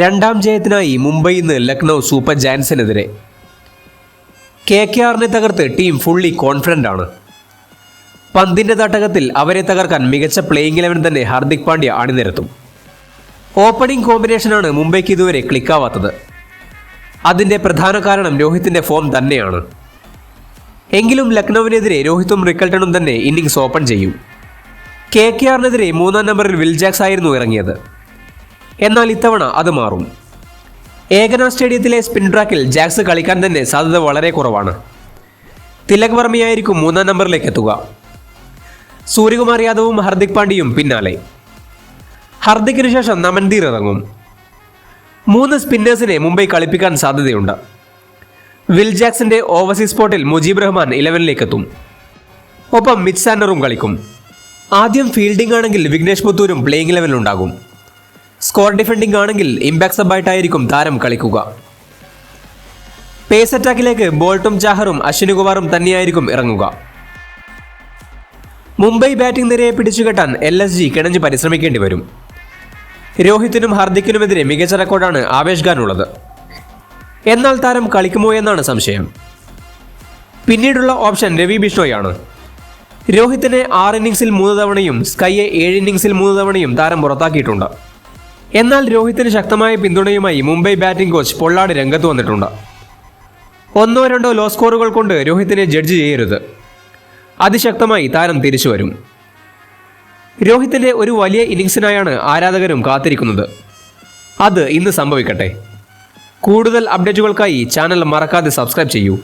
രണ്ടാം ജയത്തിനായി മുംബൈ ഇന്ന് ലക്നൗ സൂപ്പർ ജയൻസിനെതിരെ കെ കെ ആറിനെ തകർത്ത് ടീം ഫുള്ളി കോൺഫിഡന്റ് ആണ്. പന്തിന്റെ തട്ടകത്തിൽ അവരെ തകർക്കാൻ മികച്ച പ്ലേയിങ് ഇലവൻ തന്നെ ഹാർദിക് പാണ്ഡ്യ അണിനിരത്തും. ഓപ്പണിംഗ് കോമ്പിനേഷനാണ് മുംബൈക്ക് ഇതുവരെ ക്ലിക്കാവാത്തത് അതിന്റെ പ്രധാന കാരണം രോഹിത്തിന്റെ ഫോം തന്നെയാണ്. എങ്കിലും ലക്നൌവിനെതിരെ രോഹിത്തും റിക്കൽട്ടണും തന്നെ ഇന്നിങ്സ് ഓപ്പൺ ചെയ്യും. കെ കെ ആറിനെതിരെ മൂന്നാം നമ്പറിൽ വിൽജാക്സ് ആയിരുന്നു ഇറങ്ങിയത്. എന്നാൽ ഇത്തവണ അത് മാറും. ഏകന സ്റ്റേഡിയത്തിലെ സ്പിൻ ട്രാക്കിൽ ജാക്സ് കളിക്കാൻ തന്നെ സാധ്യത വളരെ കുറവാണ്. തിലക് വർമ്മയായിരിക്കും മൂന്നാം നമ്പറിലേക്ക് എത്തുക. സൂര്യകുമാർ യാദവും ഹർദിക് പാണ്ഡ്യയും പിന്നാലെ. ഹർദിക്കിനു ശേഷം നമൻദീർ ഇറങ്ങും. മൂന്ന് സ്പിന്നേഴ്സിനെ മുംബൈ കളിപ്പിക്കാൻ സാധ്യതയുണ്ട്. വിൽ ജാക്സിന്റെ ഓവർസീസ് സ്പോട്ടിൽ മുജീബ് റഹ്മാൻ ഇലവനിലേക്ക് എത്തും. ഒപ്പം മിച്ച് സാനറും കളിക്കും. ആദ്യം ഫീൽഡിംഗ് ആണെങ്കിൽ വിഘ്നേഷ് പുത്തൂരും പ്ലേയിങ് ഇലവനിലുണ്ടാകും സ്കോർ ഡിഫെൻഡിംഗ് ആണെങ്കിൽ ഇമ്പാക്ട് സബായിട്ടായിരിക്കും താരം കളിക്കുക. പേസ് അറ്റാക്കിലേക്ക് ബോൾട്ടും ചാഹറും അശ്വിനി കുമാറും തന്നെയായിരിക്കും ഇറങ്ങുക. മുംബൈ ബാറ്റിംഗ് നിരയെ പിടിച്ചുകെട്ടാൻ എൽ എസ് ജി കിണഞ്ഞ് പരിശ്രമിക്കേണ്ടി വരും. രോഹിത്തിനും ഹർദിക്കിനുമെതിരെ മികച്ച റെക്കോർഡാണ് ആവേശ് ഖാനുള്ളത് എന്നാൽ താരം കളിക്കുമോ എന്നാണ് സംശയം. പിന്നീടുള്ള ഓപ്ഷൻ രവി ബിഷ്ണോയാണ്. രോഹിത്തിനെ ആറ് ഇന്നിംഗ്സിൽ മൂന്ന് തവണയും സ്കൈയെ ഏഴ് ഇന്നിംഗ്സിൽ മൂന്ന് തവണയും താരം പുറത്താക്കിയിട്ടുണ്ട്. എന്നാൽ രോഹിത്തിന് ശക്തമായ പിന്തുണയുമായി മുംബൈ ബാറ്റിംഗ് കോച്ച് പൊള്ളാട് രംഗത്ത് വന്നിട്ടുണ്ട്. ഒന്നോ രണ്ടോ ലോ സ്കോറുകൾ കൊണ്ട് രോഹിത്തിനെ ജഡ്ജ് ചെയ്യരുത്. അതിശക്തമായി താരം തിരിച്ചു വരും. രോഹിത്തിന്റെ ഒരു വലിയ ഇന്നിംഗ്സിനായാണ് ആരാധകരും കാത്തിരിക്കുന്നത്. അത് ഇന്ന് സംഭവിക്കട്ടെ. കൂടുതൽ അപ്ഡേറ്റുകൾക്കായി ചാനൽ മറക്കാതെ സബ്സ്ക്രൈബ് ചെയ്യൂ.